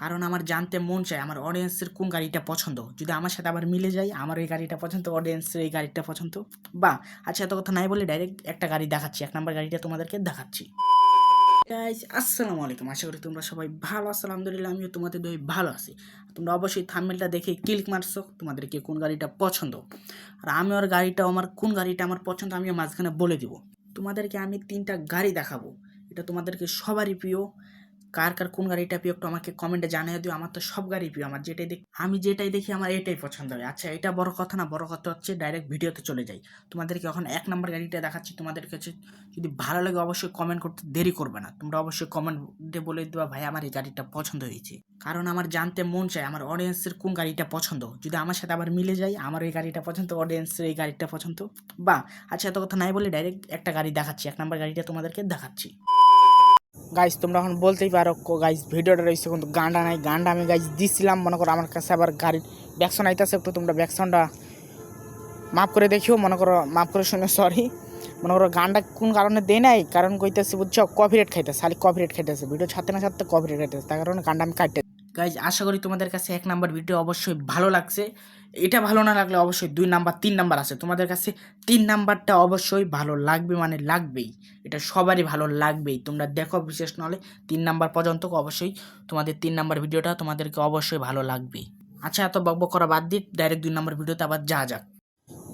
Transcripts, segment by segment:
কারণ আমার জানতে মন চায়, আমার অডিয়েন্সের কোন গাড়িটা পছন্দ। যদি আমার সাথে আবার মিলে যায়, আমার এই গাড়িটা পছন্দ অডিয়েন্সের এই গাড়িটা পছন্দ, বা আচ্ছা এত কথা নাই বলে ডাইরেক্ট একটা গাড়ি দেখাচ্ছি, এক নাম্বার গাড়িটা তোমাদেরকে দেখাচ্ছি। গাইজ আসসালামু আলাইকুম, আশা করি তোমরা সবাই ভালো আছো, আলহামদুলিল্লাহ আমিও তোমাদের দই ভালো আছি। তোমরা অবশ্যই থাম্বেলটা দেখে ক্লিক মারছো, তোমাদেরকে কোন গাড়িটা পছন্দ। আর আমি ওর গাড়িটা আমার কোন গাড়িটা আমার পছন্দ, আমিও মাঝখানে বলে দিব। তোমাদেরকে আমি তিনটা গাড়ি দেখাবো। এটা তোমাদেরকে সবারই প্রিয়। কার কার কোন গাড়িটা প্রিয় একটু আমাকে কমেন্টে জানিয়ে দিও। আমার তো সব গাড়ি প্রিয়, আমার যেটাই দেখি, আমি যেটাই দেখি আমার এটাই পছন্দ হয়। আচ্ছা এটা বড় কথা না, বড় কথা হচ্ছে ডাইরেক্ট ভিডিওতে চলে যাই। তোমাদেরকে এখন এক নম্বর গাড়িটা দেখাচ্ছি তোমাদের কাছে যদি ভালো লাগে অবশ্যই কমেন্ট করতে দেরি করবে না। তোমরা অবশ্যই কমেন্টে বলে দেবা, ভাই, আমার এই গাড়িটা পছন্দ হয়েছে। কারণ আমার জানতে মন চায় আমার অডিয়েন্সের কোন গাড়িটা পছন্দ। যদি আমার সাথে আবার মিলে যায় আমার এই গাড়িটা পছন্দ অডিয়েন্সের এই গাড়িটা পছন্দ, বা আচ্ছা এত কথা নাই বলে ডাইরেক্ট একটা গাড়ি দেখাচ্ছি, এক নম্বর গাড়িটা তোমাদেরকে দেখাচ্ছি। গাইজ তোমরা এখন বলতেই পারো গাইজ ভিডিওটা রয়েছে কিন্তু গানটা নাই। গানটা আমি গাইজ দিছিলাম, মনে করো আমার কাছে আবার গাড়ির ব্যাকসন আইতেছে, একটু তোমরা ব্যাকসনটা মাফ করে দেখিও, মনে করো, মাফ করে শুনে সরি মনে করো গানটা কোন কারণে দেয় নাই? কারণ কইতেছে, বুঝছ কফি রেট খাইতেছে, খালি কফি রেট খাইতেছে। ভিডিও ছাড়তে না ছাড়তে কফি রেট খাইতেছে, তার কারণে গানটা আমি কাটতে গাইজ আশা করি তোমাদের কাছে এক নাম্বার ভিডিও অবশ্যই ভালো লাগছে। এটা ভালো না লাগলে অবশ্যই দুই নাম্বার, তিন নাম্বার আছে। তোমাদের কাছে তিন নাম্বারটা অবশ্যই ভালো লাগবে মানে লাগবেই। এটা সবারই ভালো লাগবেই। তোমরা দেখো বিশেষ নাহলে তিন নাম্বার পর্যন্ত অবশ্যই তোমাদের তিন নাম্বার ভিডিওটা তোমাদেরকে অবশ্যই ভালো লাগবে আচ্ছা এত বকবক করা বাদ দিই ডাইরেক্ট দুই নাম্বার ভিডিওতে আবার যা যাক।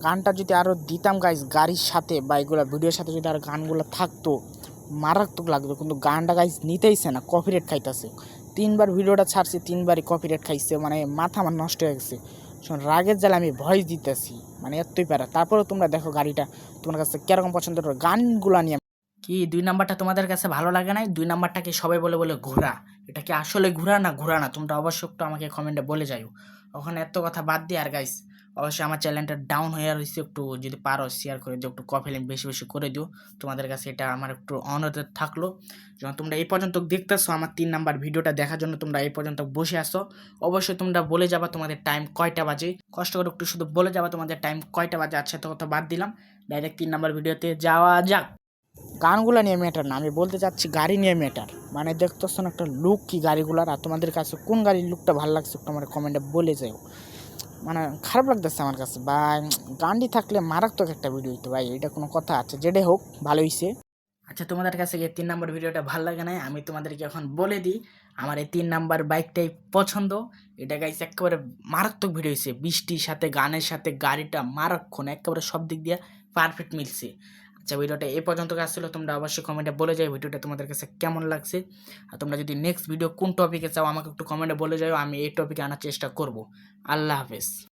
গানটা যদি আরও দিতাম গাইজ গাড়ির সাথে বা এগুলো ভিডিওর সাথে যদি আর গানগুলো থাকতো, মারাত্মক লাগতো। কিন্তু গানটা গাইজ নিতেইছে না কপিরেট খাইতেছে। তিনবার ভিডিওটা ছাড়ছি, তিনবারই কপিরেট খাইছে মানে মাথা আমার নষ্ট হয়ে গেছে। শোন, রাগের জ্বালা আমি ভয়েস দিতেছি মানে এতই প্যারা তারপরেও তোমরা দেখো গাড়িটা, তোমার কাছে কীরকম পছন্দ গানগুলো নিয়ে কি, দুই নাম্বারটা তোমাদের কাছে ভালো লাগে নাই? দুই নাম্বারটাকে সবাই বলে বলে ঘোরা? এটা কি আসলে ঘোরা না ঘোরা না? তোমরা অবশ্য একটু আমাকে কমেন্টে বলে যাইও। ওখানে এত কথা বাদ দিয়ে আর গাইস অবশ্যই আমার চ্যানেলটা ডাউন হয়ে রয়েছে, একটু যদি পারো শেয়ার করে দিও, একটু কফি লিঙ্ক বেশি বেশি করে দিও। তোমাদের কাছে এটা আমার একটু অনুরোধ থাকল। যখন তোমরা এই পর্যন্ত দেখতেছো আমার তিন নাম্বার ভিডিওটা দেখার জন্য তোমরা এই পর্যন্ত বসে আসো অবশ্যই তোমরা বলে যাবা তোমাদের টাইম কয়টা বাজে। কষ্ট করে একটু শুধু বলে যাবা তোমাদের টাইম কয়টা বাজে আচ্ছা তো কথা বাদ দিলাম। ডাইরেক্ট তিন নাম্বার ভিডিওতে যাওয়া যাক। গানগুলো নিয়ে ম্যাটার না, আমি বলতে চাচ্ছি গাড়ি নিয়ে ম্যাটার মানে দেখতেছ একটা লুক কি গাড়িগুলার, আর তোমাদের কাছে কোন গাড়ির লুকটা ভালো লাগছে একটু আমার কমেন্টে বলে যাও। মানে খারাপ লাগতেছে আমার কাছে। বা গান্ডি থাকলে মারাত্মক একটা ভিডিও হইতো ভাই, এটা কোনো কথা আছে যেটাই হোক, ভালো হইছে। আচ্ছা তোমাদের কাছে গিয়ে তিন নম্বর ভিডিওটা ভালো লাগে না আমি তোমাদেরকে এখন বলে দিই, আমার এই তিন নাম্বার বাইকটাই পছন্দ। এটা গাইস একেবারে মারাত্মক ভিডিও হয়েছে বৃষ্টির সাথে, গানের সাথে, গাড়িটা মারাক্ষণ, একেবারে সব দিক দিয়ে পারফেক্ট মিলছে। আচ্ছা ভিডিওটা এ পর্যন্ত আসছিল, তোমরা অবশ্যই কমেন্টে বলে যাই ভিডিওটা তোমাদের কাছে কেমন লাগছে। আর তোমরা যদি নেক্সট ভিডিও কোন টপিকে চাও, আমাকে একটু কমেন্টে বলে যাও, আমি এই টপিকে আনার চেষ্টা করব। আল্লাহ হাফেজ।